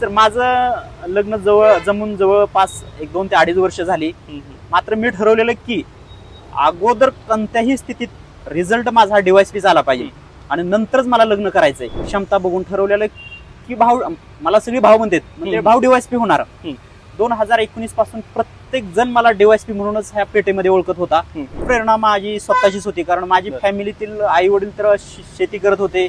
तर माझं लग्न जवळ जमून जवळपास एक दोन ते अडीच वर्ष झाली. मात्र मी ठरवलेलं की अगोदर कोणत्याही स्थितीत रिझल्ट माझा डिवाइस पी झाला पाहिजे. आणि नंतरच मला लग्न करायचंय. क्षमता बघून ठरवलेलं की भाऊ मला सगळी भाऊ म्हणतात. म्हणजे. भाऊ डिवाइस पी होणार. दोन हजार एकोणीसपासून प्रत्येक जण मला डिवाइस पी म्हणूनच ह्या पेटेमध्ये ओळखत होता. प्रेरणा माझी स्वतःचीच होती कारण माझी. फॅमिलीतील आई वडील तर शेती करत होते.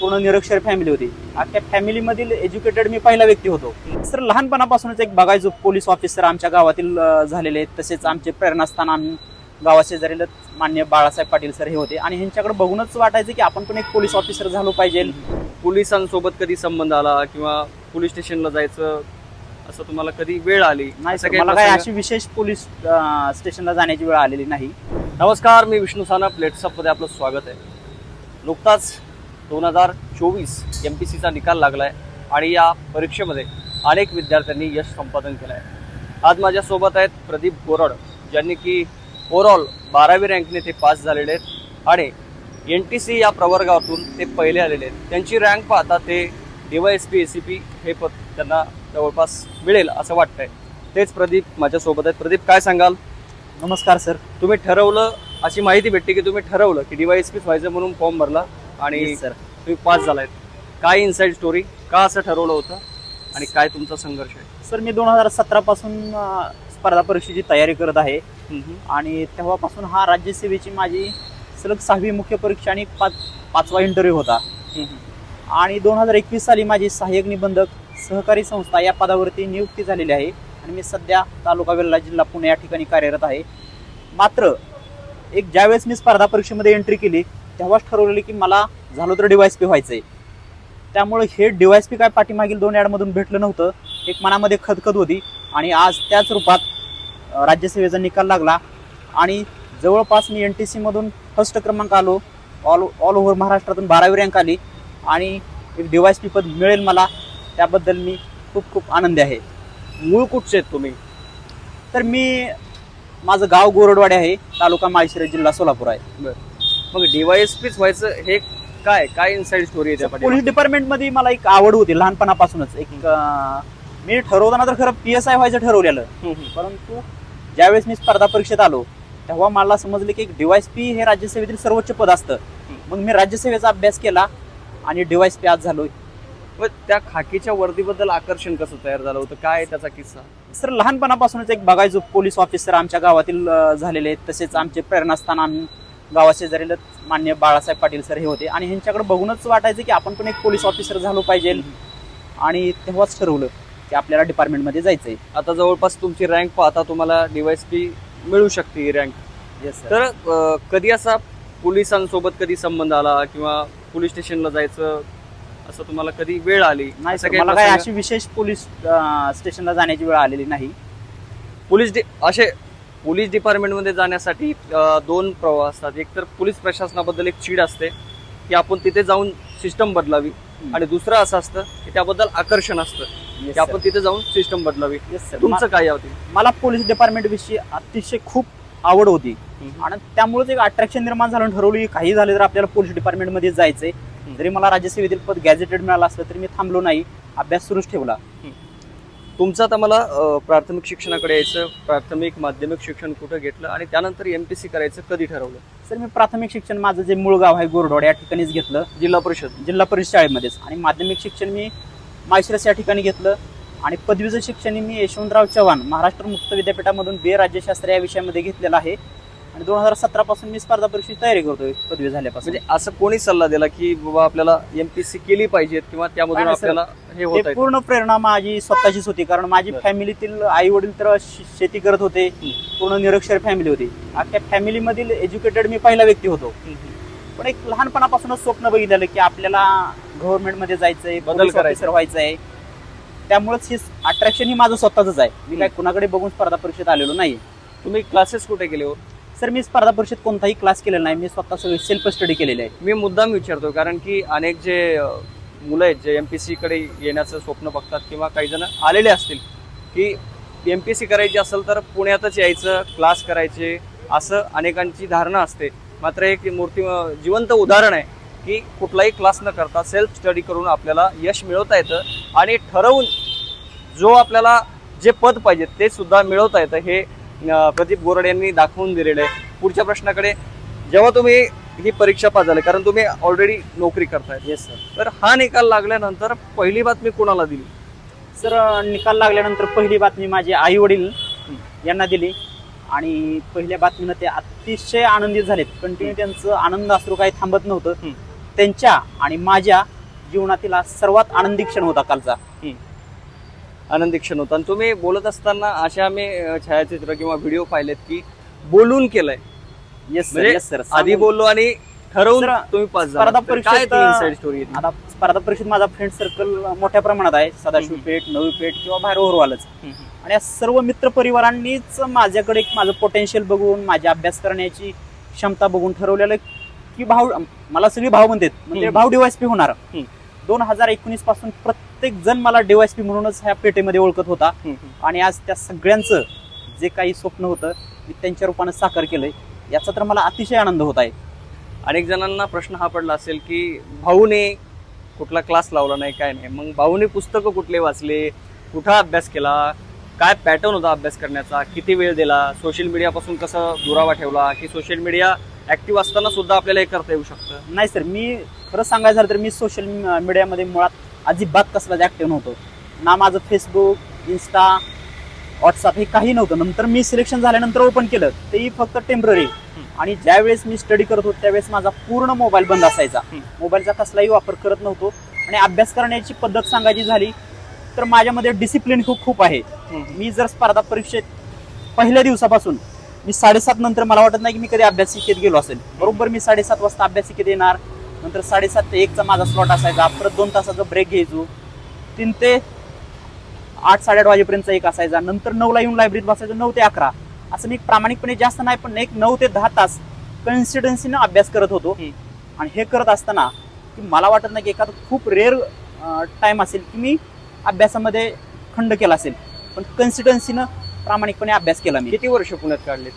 पूर्ण निरक्षर फॅमिली होती. अख्ख्या फॅमिलीमधील एज्युकेटेड मी पहिला व्यक्ती होतो. सर लहानपणापासूनच एक बघायचो पोलीस ऑफिसर आमच्या गावातील झालेले आहेत. तसेच आमचे प्रेरणास्थान आम्ही गावाशेजारील मान्य बाळासाहेब पाटील सर हे होते. आणि ह्यांच्याकडे बघूनच वाटायचं की आपण पण एक पोलीस ऑफिसर झालो पाहिजे. पोलिसांसोबत कधी संबंध आला किंवा पोलीस स्टेशनला जायचं असं तुम्हाला कधी वेळ आली? नाही असं सर काही मला काय प्रसंग? अशी विशेष पोलीस अं, स्टेशनला जाण्याची वेळ आलेली नाही. नमस्कार मी विष्णू सानप लेट्सअपमध्ये आपलं स्वागत आहे. नुकताच दोन हजार चोवीस एम पी सीचा निकाल लागला आहे आणि या परीक्षेमध्ये अनेक विद्यार्थ्यांनी यश संपादन केलं आहे आज माझ्यासोबत आहेत प्रदीप गोरड ज्यांनी की ओव्हरऑल बारावी रँकने ते पास झालेले आहेत आणि एन टी सी या प्रवर्गातून ते पहिले आलेले आहेत. त्यांची रँक पाहता ते D Y S P A C P हे पद त्यांना जवळपास मिळेल असं वाटतंय. तेच प्रदीप माझ्यासोबत आहेत. प्रदीप काय सांगाल? नमस्कार सर. तुम्ही ठरवलं अशी माहिती भेटते की तुम्ही ठरवलं की डीवायएसपीच व्हायचं म्हणून फॉर्म भरला आणि सर तुम्ही पास झालायत काय इनसाइड स्टोरी का असं ठरवलं होतं? आणि काय तुमचा संघर्ष आहे? सर मी दोन हजार सतरा पासून अं, स्पर्धा परीक्षेची तयारी करत आहे. आणि तेव्हापासून हा राज्यसेवेची माझी सलग सहावी मुख्य परीक्षा आणि पाच पाचवा इंटरव्ह्यू होता. आणि दोन हजार एकवीस साली माझी सहाय्यक निबंधक सहकारी संस्था या पदावरती नियुक्ती झालेली आहे आणि मी सध्या तालुका वेल्हा जिल्हा पुणे या ठिकाणी कार्यरत आहे. मात्र एक ज्यावेळेस मी स्पर्धा परीक्षेमध्ये एंट्री केली तेव्हाच ठरवलेली की मला झालं तर डिवाइस पी व्हायचं आहे त्यामुळे हे डिवाइस पी काय पाठीमागील दोन ॲडमधून भेटलं नव्हतं. एक मनामध्ये खदखद होती आणि आज त्याच रूपात राज्यसेवेचा निकाल लागला आणि जवळपास मी एन टी सीमधून फर्स्ट क्रमांक आलो. ऑल ऑल ओव्हर महाराष्ट्रातून बारावी रँक आली आणि एक डिवाइस पी पद मिळेल मला त्याबद्दल मी खूप खूप आनंदी आहे. मूळ कुठचे आहेत तुम्ही? तर मी माझं गाव गोरडवाडे आहे तालुका माळशिरस जिल्हा सोलापूर आहे. मग डीवायएसपीच व्हायचं हे काय काय इनसाइड स्टोरी आहे पोलीस? डिपार्टमेंटमध्ये मला एक आवड होती लहानपणापासूनच. एक मी ठरवताना तर खरं पी एस आय व्हायचं ठरवलेलं. परंतु ज्यावेळेस मी स्पर्धा परीक्षेत आलो तेव्हा मला समजले की डिवाइस पी हे राज्यसेवेतील सर्वोच्च पद असतं. मग मी राज्यसेवेचा अभ्यास केला आणि डिवाइस पी आज झालो मग त्या खाकीच्या वर्दीबद्दल आकर्षण कसं तयार झालं होतं? काय आहे त्याचा किस्सा? सर लहानपणापासूनच एक बघायचो पोलीस ऑफिसर आमच्या गावातील झालेले आहेत. तसेच आमचे प्रेरणास्थान आम्ही गावाशेजारील मान्य बाळासाहेब पाटील सर हे होते. आणि ह्यांच्याकडे बघूनच वाटायचं की आपण पण एक पोलीस ऑफिसर झालो पाहिजे. आणि तेव्हाच ठरवलं की आपल्याला डिपार्टमेंटमध्ये जायचंय. आता जवळपास तुमची रँक पाहता तुम्हाला डीवायएसपी मिळू शकते ही रँक. येस तर अं, कधी असा पोलिसांसोबत कधी संबंध आला किंवा पोलीस स्टेशनला जायचं असं तुम्हाला कधी वेळ आली? नाही असं सर काही मला प्रसंग? अशी विशेष पोलीस अ, स्टेशनला जाण्याची वेळ आलेली नाही. पोलीस डि- असे पोलीस डिपार्टमेंटमध्ये जाण्यासाठी अं, दोन प्रवाह असतात. एक तर पोलीस प्रशासनाबद्दल एक चीड असते की आपण तिथे जाऊन सिस्टम बदलावी. आणि दुसरं असं असतं की त्याबद्दल आकर्षण असतं Yes, की आपण sir. तिथे जाऊन सिस्टम बदलावी. Yes, sir. तुमचं काय यावती मा- मला पोलीस डिपार्टमेंट विषयी अतिशय खूप आवड होती. आणि त्यामुळेच एक अट्रॅक्शन निर्माण झालं आणि ठरवलं की काही झाले तर आपल्याला पोलीस डिपार्टमेंटमध्ये जायचंय. जरी मला राज्यसेवेतील पद गॅझेटेड मिळालं असलं तरी मी थांबलो नाही. अभ्यास सुरूच ठेवला. तुमचं आता मला अं, प्राथमिक शिक्षणाकडे यायचं प्राथमिक माध्यमिक शिक्षण कुठं घेतलं आणि त्यानंतर एमपीसी करायचं कधी ठरवलं? सर मी प्राथमिक शिक्षण माझं जे मूळ गाव आहे गोरडवाड या ठिकाणीच घेतलं. जिल्हा परिषद. जिल्हा परिषद शाळेमध्येच. आणि माध्यमिक शिक्षण मी माळशिरस या ठिकाणी घेतलं. आणि पदवीचं शिक्षण मी यशवंतराव चव्हाण महाराष्ट्र मुक्त विद्यापीठामधून बे राज्यशास्त्र या विषयामध्ये घेतलेलं आहे. आणि दोन हजार सतरा पासून मी स्पर्धा परीक्षेची तयारी करतोय पदवी झाल्यापासून. म्हणजे असं कोणी सल्ला दिला की बाबा आपल्याला एमपीसी केली पाहिजेत किंवा त्यामधून नाही. आपल्याला हे होत ते पूर्ण प्रेरणा माझी स्वतःचीच होती कारण माझी बरं. फॅमिलीतील आई वडील तर शे- शेती करत होते पूर्ण निरक्षर फॅमिली होती. अख्ख्या फॅमिलीमधील एज्युकेटेड मी पहिला व्यक्ती होतो. पण एक लहानपणापासूनच स्वप्न बघितलेलं की आपल्याला गव्हर्नमेंटमध्ये जायचंय बदल पोलीस करायचा. ऑफिसर व्हायचंय. त्यामुळेच हे अट्रॅक्शन ही माझं स्वतःच आहे. मी काय कुणाकडे बघून स्पर्धा परीक्षेत आलेलो नाही तुम्ही क्लासेस कुठे केले हो? सर मी स्पर्धा परिषद कोणताही क्लास केलेला नाही. मी स्वतः सगळी सेल्फ स्टडी केलेली आहे. मी मुद्दाम विचारतो कारण की अनेक जे मुलं आहेत जे एम पी कडे येण्याचं स्वप्न बघतात किंवा काही जण आलेले असतील की एम पी सी करायची असेल तर पुण्यातच यायचं क्लास करायचे असं अनेकांची धारणा असते. मात्र एक मूर्ती जिवंत उदाहरण आहे की कुठलाही क्लास न करता सेल्फ स्टडी करून आपल्याला यश मिळवता येतं आणि ठरवून जो आपल्याला जे पद पाहिजे ते सुद्धा मिळवता येतं. हे प्रदीप गोरड यांनी दाखवून दिलेलं आहे. पुढच्या प्रश्नाकडे जेव्हा तुम्ही ही परीक्षा पास झाली कारण तुम्ही ऑलरेडी नोकरी करताय. येस सर तर हा निकाल लागल्यानंतर पहिली बातमी कोणाला दिली? सर निकाल लागल्यानंतर पहिली बातमी माझे आई वडील यांना दिली. आणि पहिल्या बातमीनं ते अतिशय आनंदित झालेत. कंटिन्यू त्यांचं आनंद असतो काही थांबत नव्हतं. त्यांच्या आणि माझ्या जीवनातील सर्वात आनंदी क्षण होता कालचा. आनंदी क्षण होता. आणि तुम्ही बोलत असताना अशा आम्ही छायाचित्र किंवा व्हिडिओ पाहिलेत की बोलून केलंय. येस सर येस सर आधी बोललो आणि ठरवून तुम्ही पास स्पर्धा परीक्षेत, इनसाइड स्टोरी आता स्पर्धा परीक्षेत माझा फ्रेंड सर्कल मोठ्या प्रमाणात आहे. सदाशिव. पेठ नवी पेठ किंवा बाहेर ओरवालच. आणि या सर्व मित्र परिवारांनीच माझ्याकडे एक माझं पोटेन्शियल बघून माझा अभ्यास करण्याची क्षमता बघून ठरवलेलं की भाऊ मला सगळी भाऊ म्हणतात. म्हणजे. भाऊ डीवायसपी होणार. हम्म. दोन हजार एकोणीसपासून प्रत्येक जण मला डीवायसपी म्हणूनच ह्या पेठेमध्ये ओळखत होता. आणि आज त्या सगळ्यांचं जे काही स्वप्न होतं मी त्यांच्या रूपानं साकार केलंय. याचा तर मला अतिशय आनंद होत आहे. अनेक जणांना प्रश्न हा पडला असेल की भाऊने कुठला क्लास लावला नाही काय नाही. मग भाऊने पुस्तकं कुठले वाचले? कुठं अभ्यास केला? काय पॅटर्न होता अभ्यास करण्याचा? किती वेळ दिला? सोशल मीडियापासून कसं दुरावा ठेवला? की सोशल मीडिया ऍक्टिव्ह असताना सुद्धा आपल्याला हे करता येऊ शकतं. नाही सर मी खरं सांगायचं झालं तर मी सोशल मीडियामध्ये मुळात अजिबात कसलाच ऍक्टिव्ह नव्हतो. ना माझं फेसबुक इन्स्टा व्हॉट्सअप हे काही नव्हतं. नंतर मी सिलेक्शन झाल्यानंतर ओपन केलं. तेही फक्त टेंपररी आणि ज्यावेळेस मी स्टडी करत होतो त्यावेळेस माझा पूर्ण मोबाईल बंद असायचा. मोबाईलचा कसलाही वापर करत नव्हतो. आणि अभ्यास करण्याची पद्धत सांगायची झाली तर माझ्यामध्ये डिसिप्लिन खूप खूप आहे. मी जर स्पर्धा परीक्षेत पहिल्या दिवसापासून मी साडेसात नंतर मला वाटत नाही की मी कधी अभ्यासिकेत गेलो असेल. बरोबर मी साडेसात वाजता अभ्यासिकेत येणार नंतर साडेसात ते एकचा माझा स्लॉट असायचा परत दोन तासाचा ब्रेक घ्यायचो. तीन ते आठ साडेआठ वाजेपर्यंत एक असायचा नंतर नऊला येऊन लायब्ररीत बसायचो नऊ ते अकरा. असं मी प्रामाणिकपणे जास्त नाही पण एक नऊ ते दहा तास कन्सिस्टन्सीनं अभ्यास करत होतो. आणि हे करत असताना की मला वाटत नाही की एखादं खूप रेअर टाईम असेल की मी अभ्यासामध्ये खंड केला असेल. पण कन्सिस्टन्सीनं प्रामाणिकपणे अभ्यास केला मी. किती वर्ष पुण्यात काढले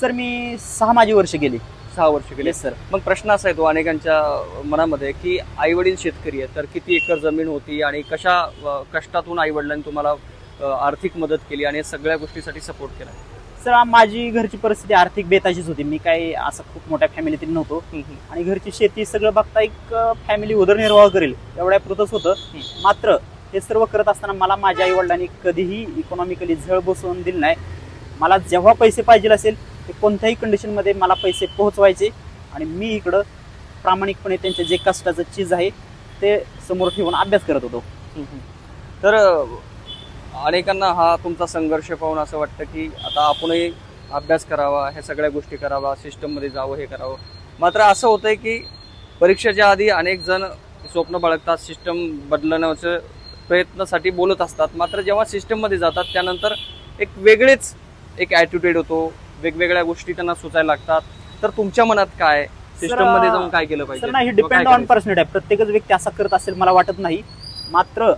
सर मी सहा माझी वर्ष गेली. सहा वर्ष गेले. सर मग प्रश्न असा येतो अनेकांच्या मनामध्ये की आई वडील शेतकरी आहेत तर किती एकर जमीन होती आणि कशा कष्टातून आई वडिलांनी तुम्हाला आर्थिक मदत केली आणि सगळ्या गोष्टीसाठी सपोर्ट केला? सर माझी घरची परिस्थिती आर्थिक बेताचीच होती. मी काही असं खूप मोठ्या फॅमिलीतील नव्हतो. आणि घरची शेती सगळं बघता एक फॅमिली उदरनिर्वाह करेल एवढ्या पुरतच होतं. मात्र हे सर्व करत असताना मला माझ्या आई वडिलांनी कधीही इकॉनॉमिकली झळ बसवून दिली नाही. मला जेव्हा पैसे पाहिजे असेल ते कोणत्याही कंडिशनमध्ये मला पैसे पोहोचवायचे आणि मी इकडं प्रामाणिकपणे त्यांचे जे कष्टाचं चीज आहे ते समोर ठेवून अभ्यास करत होतो. तर अनेकांना हा तुमचा संघर्ष पाहून असं वाटतं की आता आपणही अभ्यास करावा ह्या सगळ्या गोष्टी करावा सिस्टममध्ये जावं हे करावं. मात्र असं होतंय की परीक्षेच्या आधी अनेक जण स्वप्न बाळगतात सिस्टम बदलण्याचं प्रयत्नासाठी बोलत असतात. मात्र जेव्हा सिस्टममध्ये जातात त्यानंतर एक वेगळेच एक ॲटिट्यूड होतो वेगवेगळ्या गोष्टी त्यांना सुचायला लागतात. तर तुमच्या मनात काय? सिस्टममध्ये जाऊन काय केलं पाहिजे? नाही डिपेंड ऑन? पर्सनॅलिटी आहे. प्रत्येकच व्यक्ती असा करत असेल मला वाटत नाही. मात्र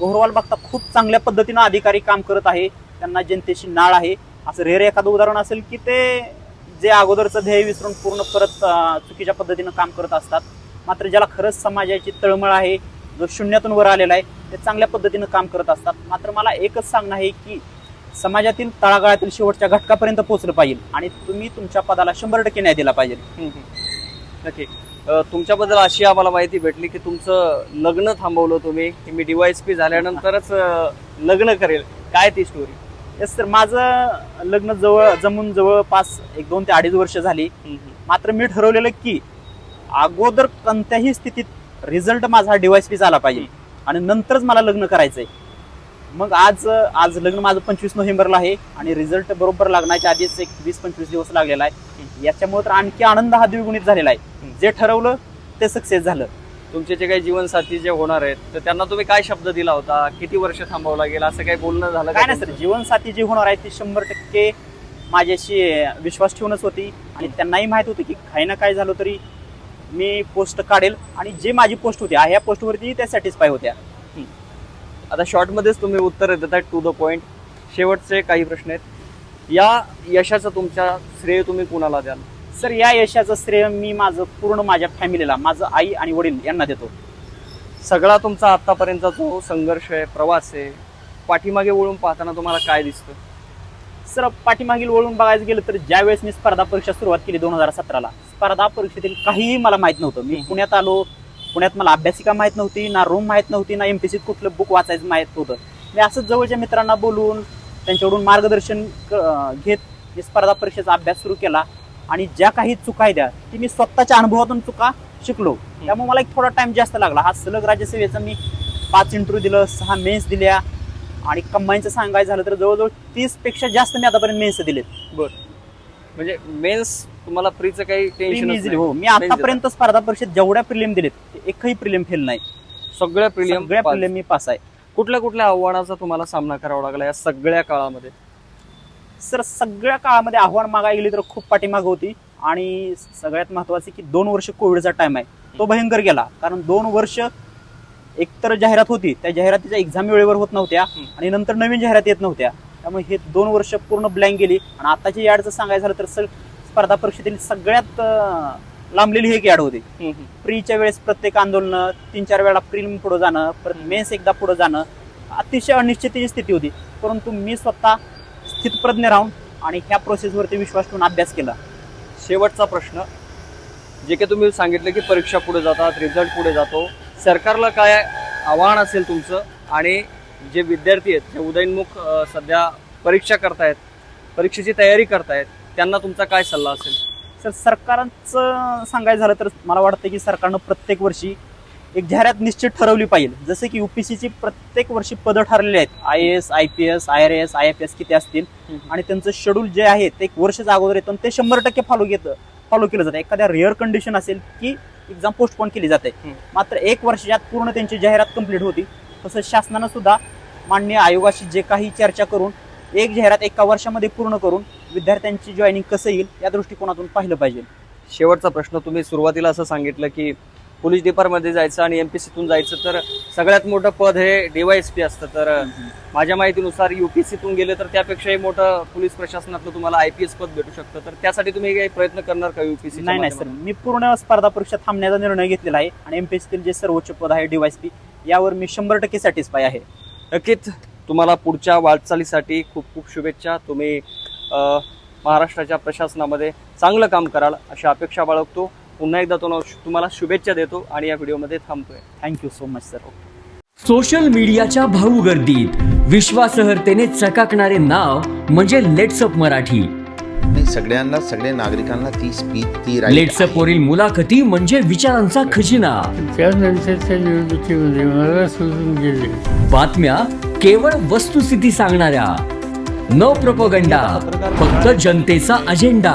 ओव्हरऑल बघता खूप चांगल्या पद्धतीनं अधिकारी काम करत आहे. त्यांना जनतेशी नाळ आहे. असं रेअर एखादं उदाहरण असेल की ते जे अगोदरचं ध्येय विसरून पूर्ण परत चुकीच्या पद्धतीनं काम करत असतात. मात्र ज्याला खरंच समाजाची तळमळ आहे जो शून्यातून वर आलेला आहे ते चांगल्या पद्धतीनं काम करत असतात. मात्र मला एकच सांगणं आहे की समाजातील तळागाळातील शेवटच्या घटकापर्यंत पोहोचलं पाहिजे आणि तुम्ही तुमच्या पदाला शंभर टक्के न्याय दिला पाहिजे. नक्की. तुमच्याबद्दल अशी आम्हाला माहिती भेटली की तुमचं लग्न थांबवलं तुम्ही की मी डीवायएसपी झाल्यानंतरच अ, लग्न करेल. काय ती स्टोरी येस सर माझं लग्न जवळ जमून जवळपास एक दोन ते अडीच वर्ष झाली. मात्र मी ठरवलेलं की अगोदर कोणत्याही स्थितीत रिझल्ट माझा डिवाइस पी झाला पाहिजे. आणि नंतरच मला लग्न करायचंय. मग आज आज लग्न माझं पंचवीस नोव्हेंबरला आहे आणि रिझल्ट बरोबर लागण्याच्या आधीच एक वीस पंचवीस दिवस लागलेला आहे. याच्यामुळे तर आणखी आनंद हा द्विगुणित झालेला आहे. जे ठरवलं ते सक्सेस झालं. तुमचे जे काही जीवनसाथी जे होणार आहेत तर त्यांना तुम्ही काय शब्द दिला होता? किती वर्ष थांबवला गेला असं काही बोलणं झालं काय नाही सर? जीवनसाथी जी होणार आहे ती शंभर टक्के माझ्याशी विश्वास ठेवूनच होती. आणि त्यांनाही माहीत होती की काही ना काय झालं तरी मी पोस्ट काढेल आणि जे माझी पोस्ट होती ह्या पोस्टवरती त्या सॅटिस्फाय होत्या. आता शॉर्टमध्येच तुम्ही उत्तर देत आहे टू द पॉईंट शेवटचे काही प्रश्न आहेत. या यशाचं तुमच्या श्रेय तुम्ही कुणाला द्याल? सर या यशाचं श्रेय मी माझं पूर्ण माझ्या फॅमिलीला माझं आई आणि वडील यांना देतो. सगळा तुमचा आत्तापर्यंतचा जो संघर्ष आहे प्रवास आहे पाठीमागे वळून पाहताना तुम्हाला काय दिसतं? सर पाठीमागील वळून बघायचं गेलं तर ज्या वेळेस मी स्पर्धा परीक्षा सुरुवात केली दोन हजार सतराला स्पर्धा परीक्षेतील काहीही मला माहीत नव्हतं. मी पुण्यात आलो पुण्यात मला अभ्यासिका माहीत नव्हती ना रूम माहीत नव्हती ना एमपीसीत कुठलं बुक वाचायचं माहीत होतं मी असंच जवळच्या मित्रांना बोलून त्यांच्याकडून मार्गदर्शन क- घेत मी स्पर्धा परीक्षेचा अभ्यास सुरू केला. आणि ज्या काही चुका आहेत त्या ती मी स्वतःच्या अनुभवातून चुका शिकलो. त्यामुळे मला एक थोडा टाइम जास्त लागला. हा सलग राज्यसेवेचा मी पाच इंटरव्ह्यू दिलं सहा मेन्स दिल्या. आणि कंबाईनचं सांगायचं झालं तर जवळजवळ तीसपेक्षा जास्त मी आतापर्यंत मेन्स दिलेत. म्हणजे मेन्स तुम्हाला फ्रीचं काही टेन्शन हो मी आतापर्यंत स्पर्धा परीक्षेत जेवढ्या प्रिलियम दिलेत एकही प्रिलियम फेल नाही. सगळ्या प्रिलियम सगळ्या प्रिलियम मी पास आहे. कुठल्या कुठल्या आव्हानाचा तुम्हाला सामना करावा लागला या सगळ्या काळामध्ये? सर सगळ्या काळामध्ये आव्हान मागायला गेली तर खूप पाठीमाग होती. आणि सगळ्यात महत्वाचं की दोन वर्ष कोविडचा टाइम आहे. तो भयंकर गेला. कारण दोन वर्ष एकतर जाहिरात होती त्या जाहिरातीच्या एक्झाम वेळेवर होत नव्हत्या. आणि नंतर नवीन जाहिरात येत नव्हत्या. त्यामुळे हे दोन वर्ष पूर्ण ब्लँक गेली. आणि आताची याडचं सांगायचं झालं तर सर स्पर्धा परीक्षेतील सगळ्यात लांबलेली ही एक याड होती. प्रीच्या वेळेस प्रत्येक आंदोलन तीन चार वेळा प्रीम पुढे जाणं परत मेन्स एकदा पुढे जाणं अतिशय अनिश्चिततेची स्थिती होती. परंतु मी स्वतः स्थितप्रज्ञ राहून आणि ह्या प्रोसेसवरती विश्वास ठेवून अभ्यास केला. शेवटचा प्रश्न. जे काही तुम्ही सांगितलं की परीक्षा पुढे जातात रिझल्ट पुढे जातो. सरकारला काय आव्हान असेल तुमचं आणि जे विद्यार्थी आहेत जे उदयनमुख सध्या परीक्षा करतायत परीक्षेची तयारी करतायत त्यांना तुमचा काय सल्ला असेल? तर सरकारचं सांगायचं झालं तर मला वाटतं की सरकारनं प्रत्येक वर्षी एक जाहिरात निश्चित ठरवली पाहिजे. जसं की युपीसीची प्रत्येक वर्षी पदं ठरलेली आहेत. I S I P S I R S I F S किती असतील? आणि त्यांचं शेड्यूल जे आहे ते एक वर्षाच्या अगोदर येतं आणि ते शंभर टक्के फॉलो घेतं. फॉलो केलं जातं. एखाद्या रेअर कंडिशन असेल की एक्झाम पोस्टपोन केली जाते. मात्र एक वर्षात पूर्ण त्यांची जाहिरात कंप्लीट होती. तसंच शासनानं सुद्धा मान्य आयोगाशी जे काही चर्चा करून एक जाहिरात एका वर्षामध्ये पूर्ण करून विद्यार्थ्यांची जॉईनिंग कसं येईल या दृष्टिकोनातून पाहिलं पाहिजे. शेवटचा प्रश्न तुम्ही सुरुवातीला असं सांगितलं की पोलीस डिपार्टमेंटमध्ये जायचं आणि एमपीसीतून जायचं तर सगळ्यात मोठं पद हे डीवायएसपी असतं. तर माझ्या माहितीनुसार युपीसीतून गेले तर त्यापेक्षाही मोठं पोलीस प्रशासनातलं तुम्हाला आयपीएस पद भेटू शकतं. तर त्यासाठी तुम्ही काही प्रयत्न करणार का युपीसी नाही नाही सर. मी पूर्ण स्पर्धा परीक्षा थांबण्याचा निर्णय घेतलेला आहे आणि एमपीएससीतील जे सर्वोच्च पद आहे डीवायसपी यावर मी शंभर टक्के सॅटिस्फाय आहे. नक्कीच तुम्हाला पुढच्या वाटचालीसाठी खूप खूप शुभेच्छा. तुम्ही महाराष्ट्राच्या प्रशासनामध्ये चांगलं काम कराल अशी अपेक्षा बाळगतो. पुन्हा एकदा तो तुम्हाला शुभेच्छा देतो आणि या व्हिडिओमध्ये थांबतोय. Thank you so much sir social मीडियाच्या भाऊ गर्दीत विश्वासार्हतेने चकाकणारे नाव म्हणजे लेट्सअप मराठी. नाही सगळ्यांना सगळ्या नागरिकांना ती स्पीच ती लेट्सअप. वरील मुलाखती म्हणजे विचारांचा खजिना. त्यानंतरच्या निवडणुकीमध्ये मला सोडून गेले. बातम्या केवळ वस्तुस्थिती सांगणाऱ्या. न प्रपोगंडा फक्त जनतेचा अजेंडा